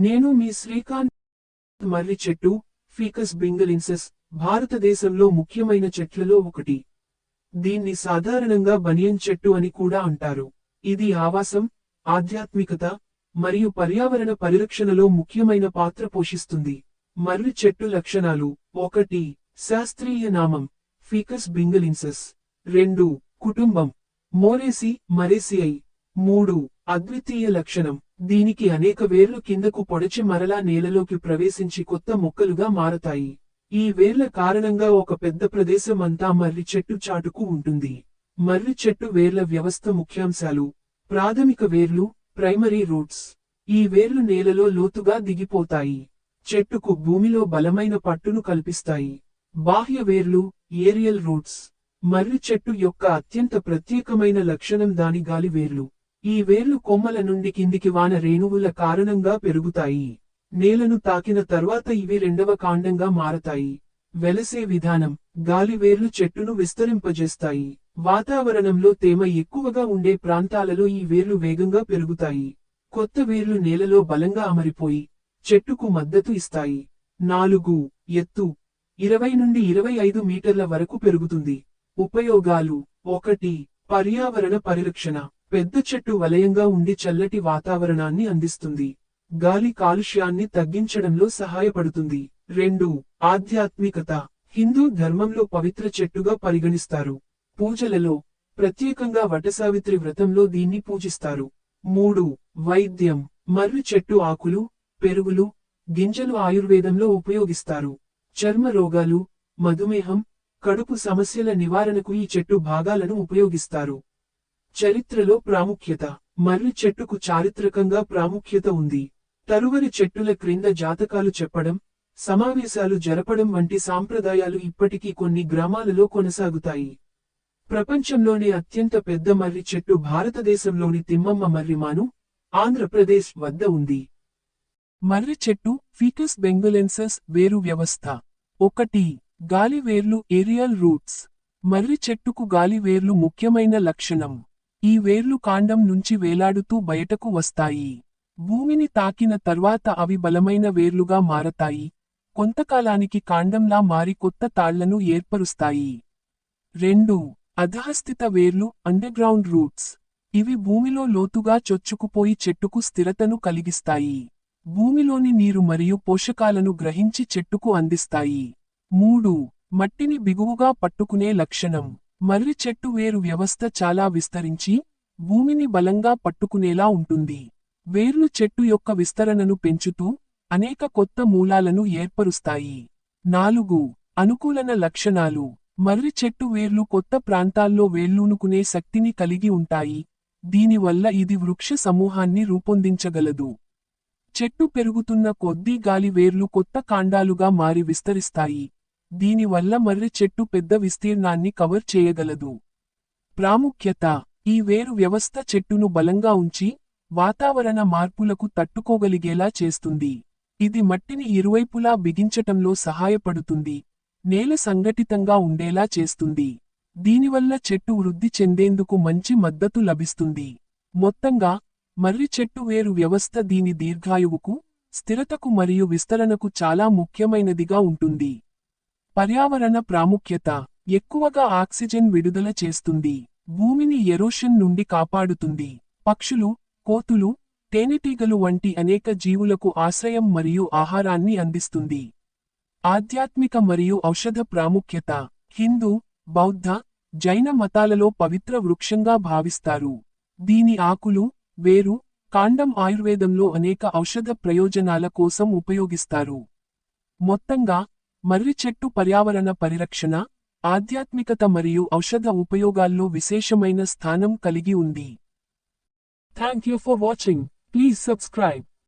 నేను మీ శ్రీకాంత్ మర్రి చెట్టు ఫీకస్ బింగలిన్సెస్ భారతదేశంలో ముఖ్యమైన చెట్లలో ఒకటి. దీన్ని సాధారణంగా బనియన్ చెట్టు అని కూడా అంటారు. ఇది ఆవాసం ఆధ్యాత్మికత మరియు పర్యావరణ పరిరక్షణలో ముఖ్యమైన పాత్ర పోషిస్తుంది. మర్రి చెట్టు లక్షణాలు ఒకటి శాస్త్రీయ నామం ఫీకస్ బింగలిన్సెస్. రెండు కుటుంబం మోరేసి మరేసిఐ. మూడు అద్వితీయ లక్షణం దీనికి అనేక వేర్లు కిందకు పొడచి మరలా నేలలోకి ప్రవేశించి కొత్త మొక్కలుగా మారతాయి. ఈ వేర్ల కారణంగా ఒక పెద్ద ప్రదేశం అంతా మర్రి చెట్టు చాటుకు ఉంటుంది. మర్రి చెట్టు వేర్ల వ్యవస్థ ముఖ్యాంశాలు. ప్రాథమిక వేర్లు ప్రైమరీ రూట్స్. ఈ వేర్లు నేలలో లోతుగా దిగిపోతాయి. చెట్టుకు భూమిలో బలమైన పట్టును కల్పిస్తాయి. బాహ్య వేర్లు ఏరియల్ రూట్స్. మర్రి చెట్టు యొక్క అత్యంత ప్రత్యేకమైన లక్షణం దాని గాలి వేర్లు. ఈ వేర్లు కొమ్మల నుండి కిందికి వాన రేణువుల కారణంగా పెరుగుతాయి. నేలను తాకిన తర్వాత ఇవి రెండవ కాండంగా మారతాయి. వెలసే విధానం గాలి వేర్లు చెట్టును విస్తరింపజేస్తాయి. వాతావరణంలో తేమ ఎక్కువగా ఉండే ప్రాంతాలలో ఈ వేర్లు వేగంగా పెరుగుతాయి. కొత్త వేర్లు నేలలో బలంగా అమరిపోయి చెట్టుకు మద్దతు ఇస్తాయి. నాలుగు ఎత్తు. ఇరవై నుండి ఇరవై ఐదు మీటర్ల వరకు పెరుగుతుంది. ఉపయోగాలు ఒకటి పర్యావరణ పరిరక్షణ. పెద్ద చెట్టు వలయంగా ఉండి చల్లటి వాతావరణాన్ని అందిస్తుంది. గాలి కాలుష్యాన్ని తగ్గించడంలో సహాయపడుతుంది. రెండు ఆధ్యాత్మికత. హిందూ ధర్మంలో పవిత్ర చెట్టుగా పరిగణిస్తారు. పూజలలో ప్రత్యేకంగా వటసావిత్రి వ్రతంలో దీన్ని పూజిస్తారు. మూడు వైద్యం. మర్రి చెట్టు ఆకులు పెరుగులు గింజలు ఆయుర్వేదంలో ఉపయోగిస్తారు. చర్మ రోగాలు మధుమేహం కడుపు సమస్యల నివారణకు ఈ చెట్టు భాగాలను ఉపయోగిస్తారు. చరిత్రలో ప్రాముఖ్యత మర్రి చెట్టుకు చారిత్రకంగా ప్రాముఖ్యత ఉంది. తరువరి చెట్టుల క్రింద జాతకాలు చెప్పడం సమావేశాలు జరపడం వంటి సాంప్రదాయాలు ఇప్పటికీ కొన్ని గ్రామాలలో కొనసాగుతాయి. ప్రపంచంలోనే అత్యంత పెద్ద మర్రి చెట్టు భారతదేశంలోని తిమ్మమ్మ మర్రిమాను ఆంధ్రప్రదేశ్ వద్ద ఉంది. మర్రి చెట్టు ఫీకస్ బెంగలెన్సస్ వేరు వ్యవస్థ. ఒకటి గాలివేర్లు ఏరియల్ రూట్స్. మర్రి చెట్టుకు గాలివేర్లు ముఖ్యమైన లక్షణం. ఈ వేర్లు కాండం నుంచి వేలాడుతూ బయటకు వస్తాయి. భూమిని తాకిన తర్వాత అవి బలమైన వేర్లుగా మారతాయి. కొంతకాలానికి కాండంలా మారి కొత్త తాళ్ళను ఏర్పరుస్తాయి. రెండు అధహస్థిత వేర్లు అండర్గ్రౌండ్ రూట్స్ ఇవి భూమిలో లోతుగా చొచ్చుకుపోయి చెట్టుకు స్థిరతను కలిగిస్తాయి. భూమిలోని నీరు మరియు పోషకాలను గ్రహించి చెట్టుకు అందిస్తాయి. మూడు మట్టిని బిగువుగా పట్టుకునే లక్షణం. మర్రి చెట్టు వేరు వ్యవస్థ చాలా విస్తరించి భూమిని బలంగా పట్టుకునేలా ఉంటుంది. వేర్లు చెట్టు యొక్క విస్తరణను పెంచుతూ అనేక కొత్త మూలాలను ఏర్పరుస్తాయి. నాలుగు అనుకూలన లక్షణాలు. మర్రి చెట్టు వేర్లు కొత్త ప్రాంతాల్లో వేళ్ళూనుకునే శక్తిని కలిగి ఉంటాయి. దీనివల్ల ఇది వృక్ష సమూహాన్ని రూపొందించగలదు. చెట్టు పెరుగుతున్న కొద్దీ గాలి వేర్లు కొత్త కాండాలుగా మారి విస్తరిస్తాయి. దీనివల్ల మర్రి చెట్టు పెద్ద విస్తీర్ణాన్ని కవర్ చేయగలదు. ప్రాముఖ్యత ఈ వేరు వ్యవస్థ చెట్టును బలంగా ఉంచి వాతావరణ మార్పులకు తట్టుకోగలిగేలా చేస్తుంది. ఇది మట్టిని ఇరువైపులా బిగించటంలో సహాయపడుతుంది. నేల సంఘటితంగా ఉండేలా చేస్తుంది. దీనివల్ల చెట్టు వృద్ధి చెందేందుకు మంచి మద్దతు లభిస్తుంది. మొత్తంగా మర్రి చెట్టు వేరు వ్యవస్థ దీని దీర్ఘాయువుకు స్థిరతకు మరియు విస్తరణకు చాలా ముఖ్యమైనదిగా ఉంటుంది. పర్యావరణ ప్రాముఖ్యత ఎక్కువగా ఆక్సిజన్ విడుదల చేస్తుంది. భూమిని ఎరోషన్ నుండి కాపాడుతుంది. పక్షులు కోతులు తేనెటీగలు వంటి అనేక జీవులకు ఆశ్రయం మరియు ఆహారాన్ని అందిస్తుంది. ఆధ్యాత్మిక మరియు ఔషధ ప్రాముఖ్యత హిందూ బౌద్ధ జైన మతాలలో పవిత్ర వృక్షంగా భావిస్తారు. దీని ఆకులు వేరు కాండం ఆయుర్వేదంలో అనేక ఔషధ ప్రయోజనాల కోసం ఉపయోగిస్తారు. మొత్తంగా మర్రి చెట్టు పర్యావరణ పరిరక్షణ ఆధ్యాత్మికత మరియు ఔషధ ఉపయోగాల్లో విశేషమైన స్థానం కలిగి ఉంది. Thank you for watching please subscribe